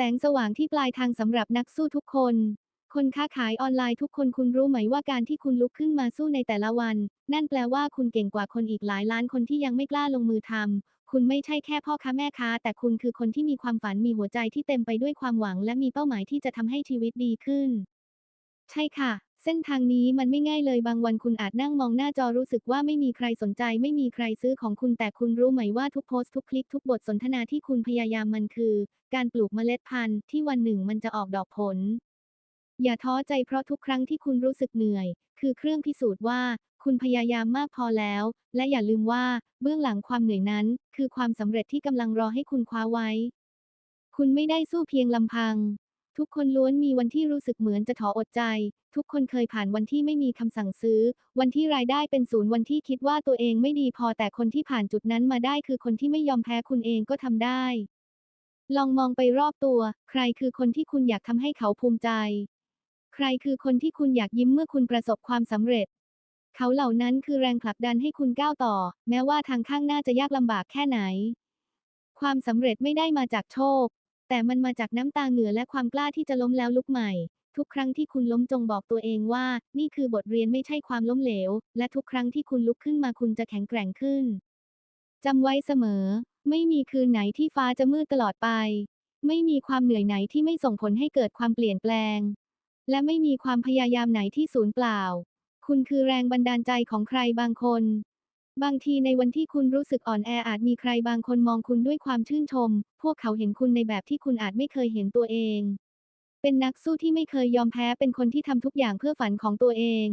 แสงสว่างที่ปลายทางสำหรับนักสู้ทุกคน คนค้าขายออนไลน์ทุกคนคุณรู้ไหมว่าการที่คุณลุกขึ้นมาสู้ในแต่ละวัน นั่นแปลว่าคุณเก่งกว่าคนอีกหลายล้านคนที่ยังไม่กล้าลงมือทำคุณไม่ใช่แค่พ่อค้าแม่ค้า แต่คุณคือคนที่มีความฝันมีหัวใจที่เต็มไปด้วยความหวัง และมีเป้าหมายที่จะทำให้ชีวิตดีขึ้น ใช่ค่ะ เส้นทางนี้มันไม่ง่ายเลยบางวันคุณอาจนั่งมองหน้าจอรู้สึกว่าไม่มีใครสนใจ ไม่มีใครซื้อของคุณแต่คุณรู้ไหมว่าทุกโพสต์ทุกคลิกทุกบทสนทนาที่คุณพยายามมันคือ การปลูกเมล็ดพันธุ์ที่วันหนึ่งมันจะออกดอกผล อย่าท้อใจเพราะทุกครั้งที่คุณรู้สึกเหนื่อย คือเครื่องพิสูจน์ว่าคุณพยายามมากพอแล้ว และอย่าลืมว่าเบื้องหลังความเหนื่อยนั้น คือความสำเร็จที่กำลังรอให้คุณคว้าไว้ คุณไม่ได้สู้เพียงลำพัง ทุกคนล้วนมีวันที่รู้สึกเหมือนจะถออดใจ ทุกคนเคยผ่านวันที่ไม่มีคำสั่งซื้อ วันที่รายได้เป็นศูนย์วันที่คิดว่าตัวเองไม่ดีพอแต่คนที่ผ่านจุดนั้นมาได้คือคนที่ไม่ยอมแพ้คุณเองก็ทำได้ ลองมองไปรอบตัว ใครคือคนที่คุณอยากทำให้เขาภูมิใจ ใครคือคนที่คุณอยากยิ้มเมื่อคุณประสบความสำเร็จ เขาเหล่านั้นคือแรงผลักดันให้คุณก้าวต่อ แม้ว่าทางข้างหน้าจะยากลำบากแค่ไหน ความสำเร็จไม่ได้มาจากโชค แต่มันมาจากน้ำตาเหงื่อและความกล้าที่จะล้มแล้วลุกใหม่ ทุกครั้งที่คุณล้มจงบอกตัวเองว่า นี่คือบทเรียนไม่ใช่ความล้มเหลว และทุกครั้งที่คุณลุกขึ้นมาคุณจะแข็งแกร่งขึ้นจำไว้เสมอ ไม่มีคืนไหนที่ฟ้าจะมืดตลอดไป ไม่มีความเหนื่อยไหนที่ไม่ส่งผลให้เกิดความเปลี่ยนแปลง และไม่มีความพยายามไหนที่สูญเปล่า คุณคือแรงบันดาลใจของใครบางคน บางทีในวันที่คุณรู้สึกอ่อนแออาจมีใครบางคนมองคุณด้วยความชื่นชม พวกเขาเห็นคุณในแบบที่คุณอาจไม่เคยเห็นตัวเอง เป็นนักสู้ที่ไม่เคยยอมแพ้ เป็นคนที่ทำทุกอย่างเพื่อฝันของตัวเอง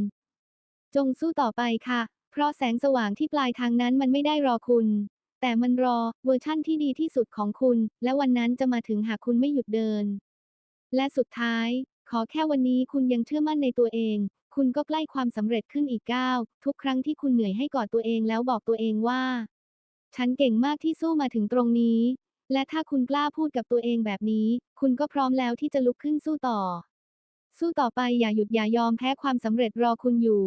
จงสู้ต่อไปค่ะ เพราะแสงสว่างที่ปลายทางนั้นมันไม่ได้รอคุณ แต่มันรอเวอร์ชั่นที่ดีที่สุดของคุณ และวันนั้นจะมาถึงหากคุณไม่หยุดเดิน และสุดท้าย ขอแค่วันนี้คุณยังเชื่อมั่นในตัวเอง คุณก็ใกล้ความสำเร็จขึ้นอีกก้าวทุกครั้งที่คุณเหนื่อยให้กอดตัวเองแล้วบอกตัวเองว่า ฉันเก่งมากที่สู้มาถึงตรงนี้ และถ้าคุณกล้าพูดกับตัวเองแบบนี้ คุณก็พร้อมแล้วที่จะลุกขึ้นสู้ต่อ สู้ต่อไปอย่าหยุดอย่ายอมแพ้ความสำเร็จรอคุณอยู่